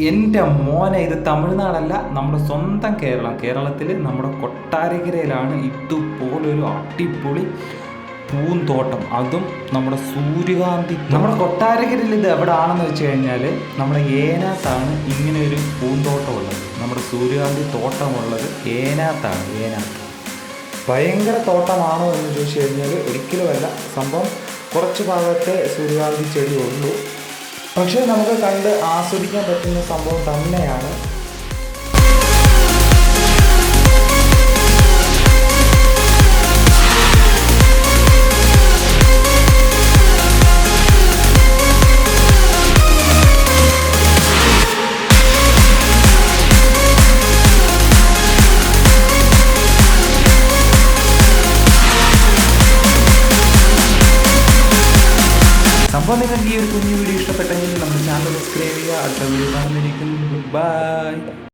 എന്റെ മോനെ ഇത് തമിഴ്നാടല്ല നമ്മുടെ സ്വന്തം കേരളം. കേരളത്തിൽ നമ്മുടെ കൊട്ടാരക്കരയിലാണ് ഇതുപോലൊരു അടിപൊളി പൂന്തോട്ടം. അതും നമ്മുടെ സൂര്യകാന്തി നമ്മുടെ കൊട്ടാരക്കരയിൽ ഇത് എവിടെയാണെന്ന് വെച്ച് കഴിഞ്ഞാൽ നമ്മുടെ ഏനാത്താണ് ഇങ്ങനെ ഒരു പൂന്തോട്ടം ഉള്ളത് നമ്മുടെ സൂര്യകാന്തി തോട്ടമുള്ളത് ഏനാത്താണ് ഏനാത്ത്. ഭയങ്കര തോട്ടമാണോ എന്ന് ചോദിച്ചു കഴിഞ്ഞാൽ ഒരിക്കലുമല്ല. സംഭവം കുറച്ച് ഭാഗത്തെ സൂര്യകാന്തി ചെടി ഉള്ളൂ. പക്ഷേ നമുക്ക് കണ്ട് ആസ്വദിക്കാൻ പറ്റുന്ന സംഭവം തന്നെയാണ് സംഭവം നിങ്ങൾക്ക് ഈ ഒരു കുഞ്ഞു വീഡിയോ ഇഷ്ടപ്പെട്ടെങ്കിൽ നമ്മുടെ ചാനൽ സബ്സ്ക്രൈബ് ചെയ്യുക. അടുത്ത വീഡിയോ കാണുന്നിരിക്കും ബൈ